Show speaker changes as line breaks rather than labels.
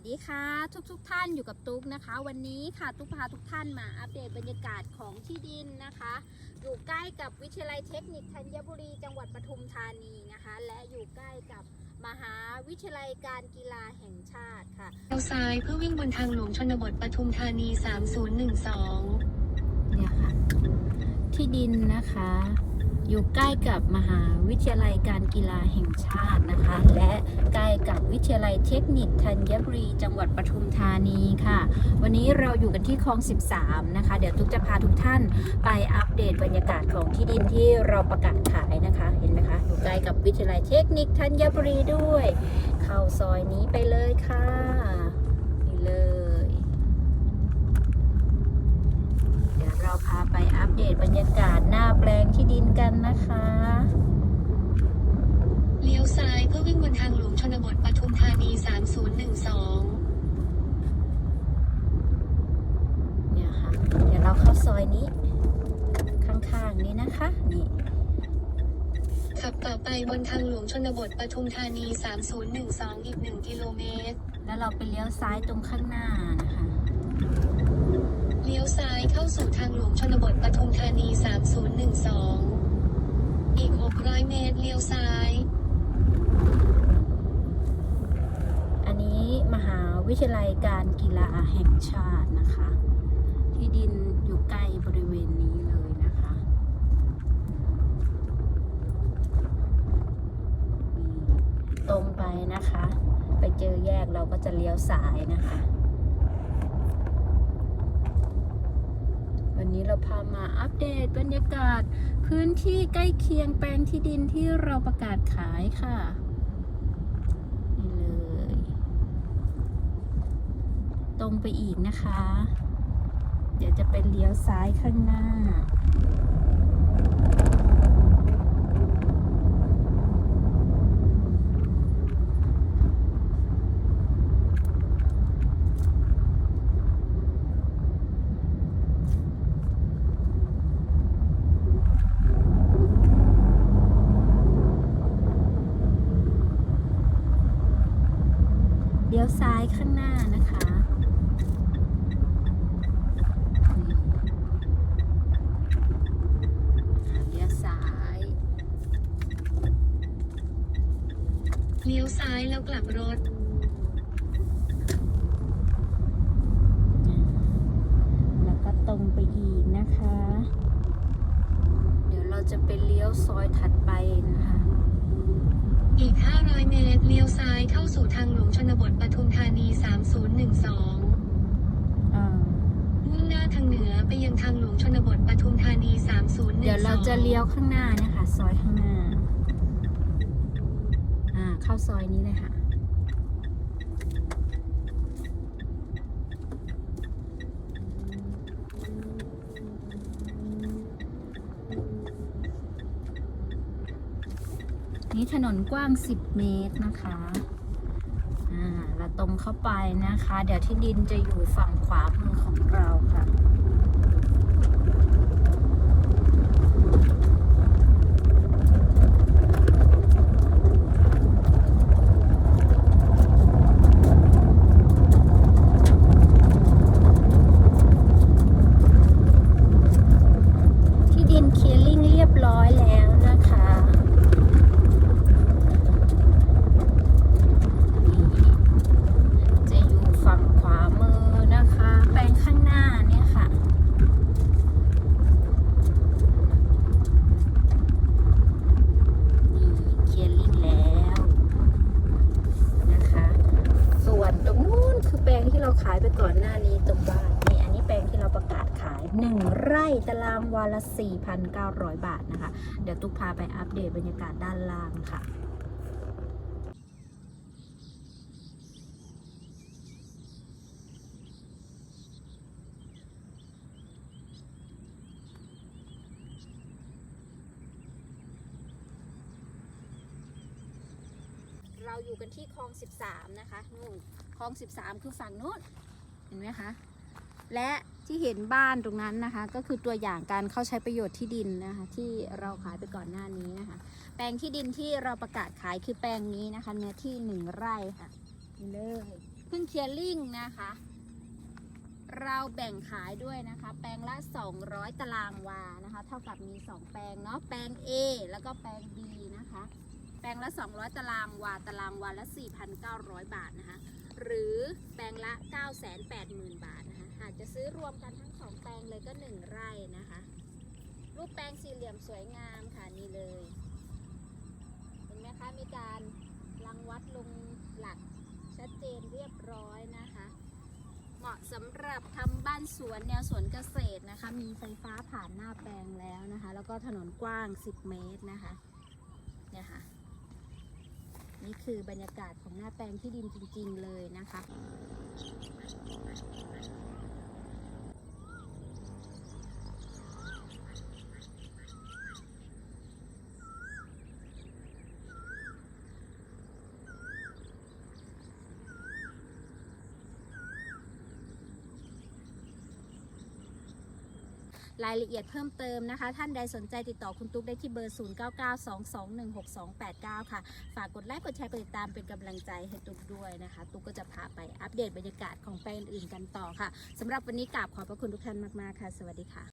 สวัสดีค่ะทุกทุกๆท่านอยู่กับตุ๊กนะคะ วันนี้ค่ะตุ๊กพาทุกท่านมาอัปเดตบรรยากาศของที่ดินนะคะ อยู่ใกล้กับวิทยาลัยเทคนิคธัญบุรี จังหวัดปทุมธานีนะคะ และอยู่ใกล้กับมหาวิทยาลัยการกีฬาแห่งชาติค่ะ
เลี้ยวซ้ายเพื่อวิ่งบนทางหลวงชนบทปทุมธานี 3012
เนี่ยค่ะ ที่ดินนะคะ อยู่ใกล้กับมหาวิทยาลัยการกีฬาแห่งชาตินะคะ และใกล้กับวิทยาลัยเทคนิคธัญบุรี จังหวัดปทุมธานีค่ะ วันนี้เราอยู่กันที่คลอง 13 นะคะ เดี๋ยวทุกจะพาทุกท่านไปอัปเดตบรรยากาศของที่ดินที่เราประกาศขายนะคะ เห็นไหมคะ อยู่ใกล้กับวิทยาลัยเทคนิคธัญบุรีด้วย เข้าซอยนี้ไปเลยค่ะนี่เลย เดี๋ยวเรา พาไปอัปเดตบรรยากาศหน้าแปลงที่ดินกันนะคะ
เลี้ยวซ้ายเพื่อวิ่งบนทางหลวงชนบทปทุมธานี 3012
เนี่ยค่ะ เดี๋ยวเราเข้าซอยนี้ ข้างๆนี้นะคะ นี่
ขับต่อไปบนทางหลวงชนบทปทุมธานี 3012 อีก 1 กิโลเมตร
แล้วเราไปเลี้ยวซ้ายตรงข้างหน้านะคะ
เลี้ยวซ้ายเข้าสู่ทางหลวงชนบทปทุมธานี 3012 อีก 600 เมตรเลี้ยวซ้าย
อันนี้มหาวิทยาลัยการกีฬาแห่งชาตินะคะ ที่ดินอยู่ใกล้บริเวณนี้เลยนะคะ ตรงไปนะคะ ไปเจอแยกเราก็จะเลี้ยวซ้ายนะคะ นี้เราพามาอัปเดตบรรยากาศ พื้นที่ใกล้เคียงแปลงที่ดินที่เราประกาศขายค่ะนี่เลย ตรงไปอีกนะคะ เดี๋ยวจะเป็นเลี้ยวซ้ายข้างหน้า ลี้ยวซ้ายข้างหน้านะคะเลี้ยวซ้าย
เลี้ยวซ้ายแล้วกลับรถ
แล้วก็ตรงไปอีกนะคะ เดี๋ยวเราจะไปเลี้ยวซอยถัดไปนะคะ
อีก 500 เมตร เลี้ยวซ้ายเข้าสู่ทางหลวงชนบทปทุมธานี 3012
อ่า
มุ่งหน้าทางเหนือไปยังทางหลวงชนบทปทุมธานี 3012
เราจะเลี้ยวข้างหน้านะคะ ซอยข้างหน้า อ่า เข้าซอยนี้เลยค่ะ นี่ถนนกว้าง 10 เมตรนะคะ อ่าแล้วตรงเข้าไปนะคะ เดี๋ยวที่ดินจะอยู่ฝั่งขวามือของเราค่ะ ที่ดินเคลียร์ลิงเรียบร้อยแล้วนะคะ จะอยู่ฝั่งขวามือนะคะ แปลงข้างหน้าเนี่ยค่ะ นี่เคลียร์ลิงแล้วนะคะ ส่วนตรงนู้นคือแปลงที่เราขายไปก่อนหน้านี้ตรงบ้านนี่อันนี้แปลงที่เราประกาศขาย 1 ไร่ตางวาละ 4,900 บาทนะคะ เดี๋ยวตุ๊กพาไปอัปเดตบรรยากาศด้านล่างค่ะเราอยู่กันที่คลอง 13 นะคะนู่นคลอง 13 คือฝั่งนู้น เห็นไหมคะ และที่เห็นบ้านตรงนั้นนะคะ ก็คือตัวอย่างการเข้าใช้ประโยชน์ที่ดินนะคะ ที่เราขายไปก่อนหน้านี้นะคะ แปลงที่ดินที่เราประกาศขายคือแปลงนี้นะคะ เนื้อที่หนึ่งไร่ค่ะนี่เลยเพิ่งเคลียร์ลิงนะคะ เราแบ่งขายด้วยนะคะ แปลงละ 200 ตารางวานะคะ เท่ากับมี 2 แปลงเนาะแปลง A แล้วก็แปลง B นะคะ แปลงละ 200 ตารางวาตารางวาละ 4,900 บาทนะคะ หรือแปลงละ 980,000 บาทนะคะ หากจะซื้อรวมกันทั้ง2แปลงเลยก็1ไร่นะคะ รูปแปลงสี่เหลี่ยมสวยงามค่ะนี่เลย เห็นไหมคะมีการรังวัดลงหลักชัดเจนเรียบร้อยนะคะ เหมาะสำหรับทำบ้านสวนแนวสวนเกษตรนะคะ มีไฟฟ้าผ่านหน้าแปลงแล้วนะคะ แล้วก็ถนนกว้าง 10 เมตรนะคะเนี่ยค่ะนี่คือบรรยากาศของหน้าแปลงที่ดินจริง ๆ เลยนะคะ รายละเอียดเพิ่มเติมนะคะ ท่านใดสนใจติดต่อคุณตุ๊กได้ที่เบอร์ 0992216289 ค่ะ ฝากกดไลค์กดแชร์กดติดตามเป็นกำลังใจให้ตุ๊กด้วยนะคะ ตุ๊กก็จะพาไปอัปเดตบรรยากาศของแปลงอื่นๆกันต่อค่ะสำหรับวันนี้กราบขอบพระคุณทุกท่านมากๆค่ะ สวัสดีค่ะ